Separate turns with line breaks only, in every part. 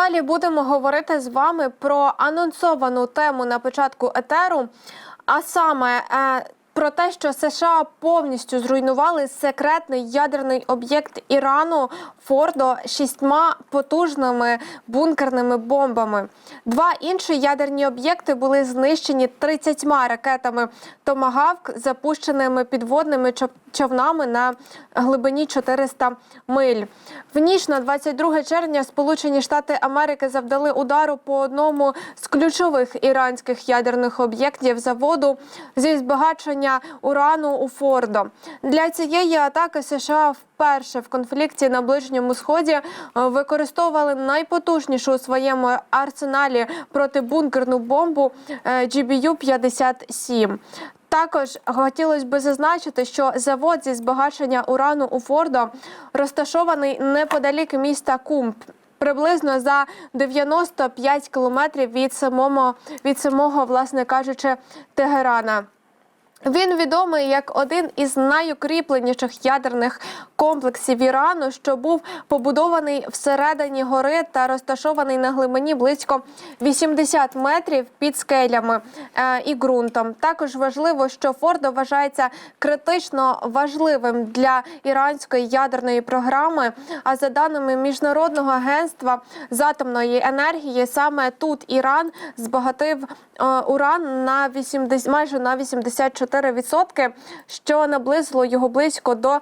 далі будемо говорити з вами про анонсовану тему на початку етеру, а саме е, про те, що США повністю зруйнували секретний ядерний об'єкт Ірану Фордо шістьма потужними бункерними бомбами. Два інші ядерні об'єкти були знищені 30 ракетами Томагавк, запущеними підводними човнами на глибині 400 миль. В ніч на 22 червня Сполучені Штати Америки завдали удару по одному з ключових іранських ядерних об'єктів заводу зі збагачення урану у Фордо. Для цієї атаки США вперше в конфлікті на Ближньому Сході е, використовували найпотужнішу у своєму арсеналі протибункерну бомбу е, GBU-57. Також хотілося б зазначити, що завод зі збагачення урану у Фордо розташований неподалік міста Кумб. Приблизно за 95 кілометрів від самого, від самого, власне кажучи, Тегерана. Він відомий як один із найукріпленіших ядерних комплексів Ірану, що був побудований всередині гори та розташований на глибині близько 80 метрів під скелями е, і ґрунтом. Також важливо, що Фордо вважається критично важливим для іранської ядерної програми. А за даними міжнародного агентства з атомної енергії, саме тут Іран збагатив е, уран на 80, майже на 84%, що наблизило його близько до е,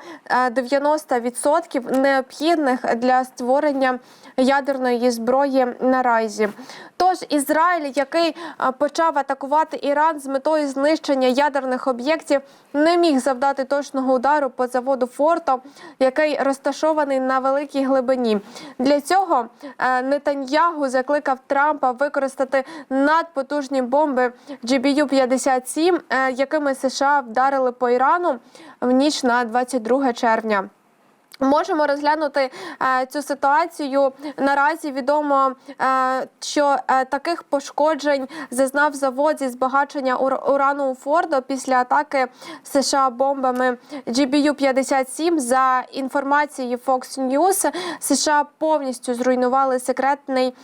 90% необхідних для створення ядерної зброї наразі. Тож Ізраїль, який е, почав атакувати Іран з метою знищення ядерних об'єктів, не міг завдати точного удару по заводу Форто, який розташований на великій глибині. Для цього е, Нетаньягу закликав Трампа використати надпотужні бомби GBU-57, е, якими США вдарили по Ірану в ніч на 22 червня. Можемо розглянути е, цю ситуацію. Наразі відомо, е, що е, таких пошкоджень зазнав завод зі збагачення ур- урану у Фордо після атаки США бомбами GBU-57. За інформацією Fox News, США повністю зруйнували секретний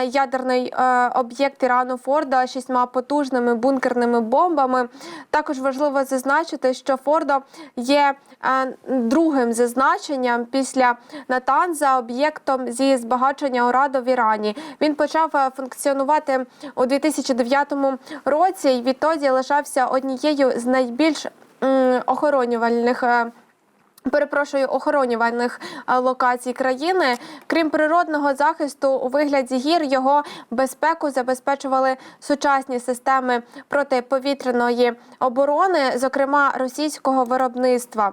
е, ядерний е, об'єкт Ірану Фордо шістьма потужними бункерними бомбами. Також важливо зазначити, що Фордо є е, другим за значенням після Натан за об'єктом зі збагачення ураду в Ірані. Він почав е, функціонувати у 2009 році і відтоді лишався однією з найбільш охоронювальних. е, Перепрошую охоронювальних е, локацій країни. Крім природного захисту у вигляді гір, його безпеку забезпечували сучасні системи протиповітряної оборони, зокрема російського виробництва.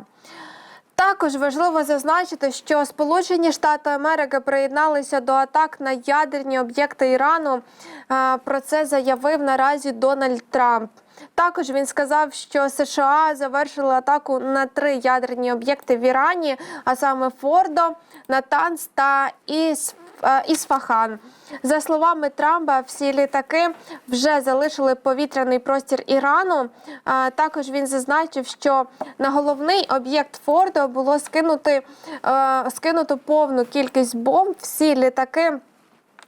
Також важливо зазначити, що Сполучені Штати Америки приєдналися до атак на ядерні об'єкти Ірану. Е, Про це заявив наразі Дональд Трамп. Також він сказав, що США завершили атаку на три ядерні об'єкти в Ірані, а саме Фордо, Натанс та Ісф. Е, Ісфахан. За словами Трампа, всі літаки вже залишили повітряний простір Ірану. Е, Також він зазначив, що на головний об'єкт Фордо було скинути, е, скинуто повну кількість бомб. Всі літаки.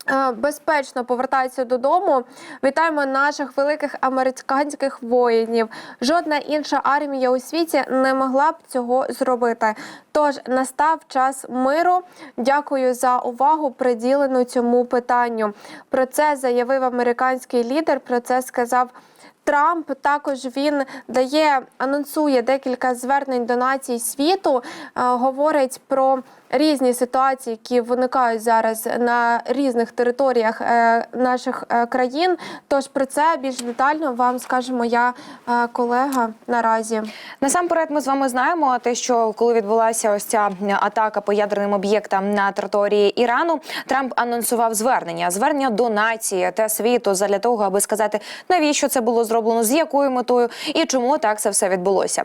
Е, Безпечно повертаються додому. Вітаємо наших великих американських воїнів. Жодна інша армія у світі не могла б цього зробити. Тож настав час миру. Дякую за увагу, приділену цьому питанню. Про це заявив американський лідер. Про це сказав. Трамп також він дає, анонсує декілька звернень до націй світу, е, говорить про різні ситуації, які виникають зараз на різних територіях е, наших е, країн. Тож про це більш детально вам скаже моя колега наразі.
Насамперед, ми з вами знаємо те, що коли відбулася ось ця атака по ядерним об'єктам на території Ірану, Трамп анонсував звернення, звернення до нації та світу для того, аби сказати, навіщо це було зроблено, з якою метою і чому так це все відбулося.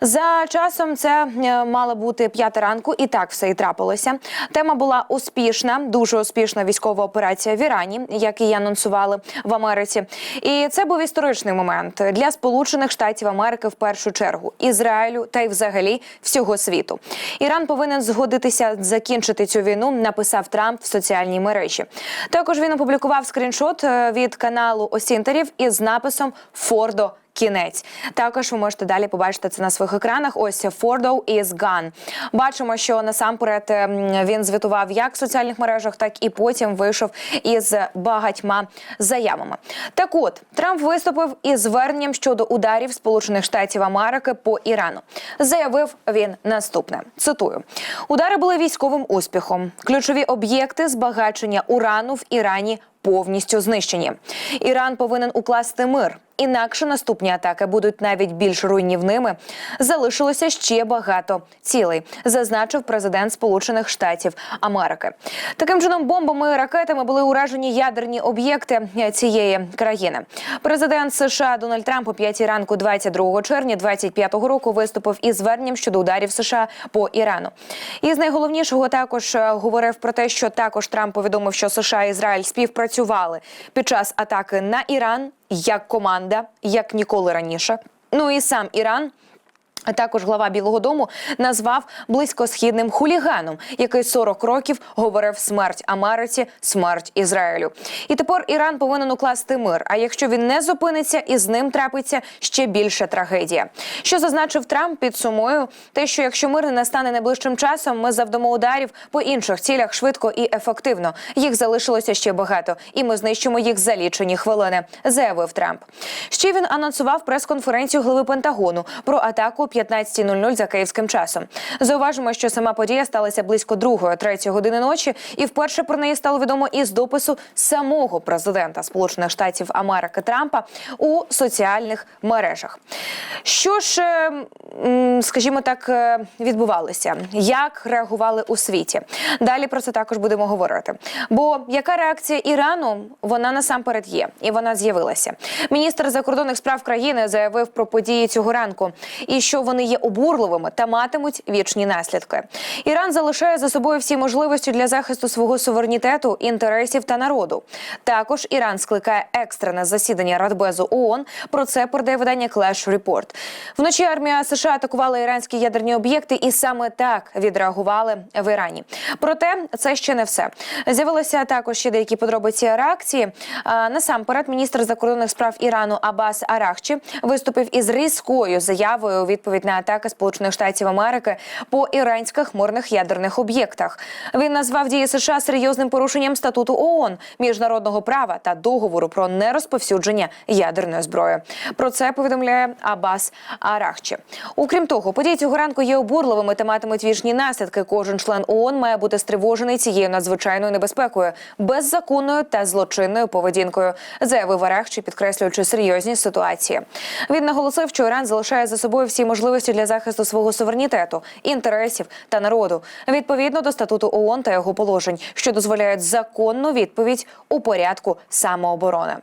За часом це е, мало бути п'ята ранку, і так все і трапилося. Тема була успішна, дуже успішна військова операція в Ірані, як і анонсували в Америці. І це був історичний момент для Сполучених Штатів Америки в першу чергу, Ізраїлю та й взагалі всього світу. Іран повинен згодитися закінчити цю війну. Написав Трамп в соціальній мережі. Також він опублікував скріншот е, від каналу Осінтерів із написом Фордо. Кінець також ви можете далі побачити це на своїх екранах. Ось Фордо is gone. Бачимо, що насамперед ем, він звітував як в соціальних мережах, так і потім вийшов із багатьма заявами. Так от Трамп виступив із зверненням щодо ударів Сполучених Штатів Америки по Ірану. Заявив він наступне: цитую: удари були військовим успіхом. Ключові об'єкти збагачення урану в Ірані повністю знищені. Іран повинен укласти мир. Інакше наступні атаки будуть навіть більш руйнівними. Залишилося ще багато цілей, зазначив президент Сполучених Штатів Америки. Таким чином, бомбами і ракетами були уражені ядерні об'єкти цієї країни. Президент США Дональд Трамп о 5 ранку 22 червня 25 року виступив із зверненням щодо ударів США по Ірану. І з найголовнішого також е, говорив про те, що також Трамп повідомив, що США і Ізраїль співпрацювали під час атаки на Іран як команда, як ніколи раніше. Ну і сам Іран. А також глава Білого Дому назвав близькосхідним хуліганом, який 40 років говорив смерть Америці, смерть Ізраїлю. І тепер Іран повинен укласти мир. А якщо він не зупиниться, і з ним трапиться ще більша трагедія. Що зазначив Трамп, підсумую те, що якщо мир не настане найближчим часом, ми завдамо ударів по інших цілях швидко і ефективно. Їх залишилося ще багато, і ми знищимо їх за лічені хвилини, заявив Трамп. Ще він анонсував прес-конференцію глави Пентагону про атаку 15.00 за київським часом. Зауважимо, що сама подія сталася близько 2-3 години ночі, і вперше про неї стало відомо із допису самого президента Сполучених Штатів Америки Трампа у соціальних мережах. Що ж, е, скажімо так, е, відбувалося, як реагували у світі? Далі про це також будемо говорити. Бо яка реакція Ірану? Вона насамперед є, і вона з'явилася. Міністр закордонних справ країни заявив про події цього ранку і що вони є обурливими та матимуть вічні наслідки. Іран залишає за собою всі можливості для захисту свого суверенітету, інтересів та народу. Також Іран скликає екстрене засідання Радбезу ООН. Про це передає видання Clash Report. Вночі армія США атакувала іранські ядерні об'єкти, і саме так відреагували в Ірані. Проте це ще не все. З'явилися також ще деякі подробиці реакції. Насамперед, міністр закордонних справ Ірану Абас Арахчі виступив із різкою заявою у відповідь на атаки Сполучених Штатів Америки по іранських мирних ядерних об'єктах. Він назвав дії США серйозним порушенням статуту ООН, міжнародного права та договору про нерозповсюдження ядерної зброї. Про це повідомляє Абас Арахчі. Окрім того, події цього ранку є обурливими та матимуть вічні наслідки. Кожен член ООН має бути стривожений цією надзвичайною небезпекою, беззаконною та злочинною поведінкою, заявив Арахчі, підкреслюючи серйозність ситуації. Він наголосив, що Іран залишає за собою всі можливості для захисту свого суверенітету, інтересів та народу відповідно до статуту ООН та його положень, що дозволяють законну відповідь у порядку самооборони.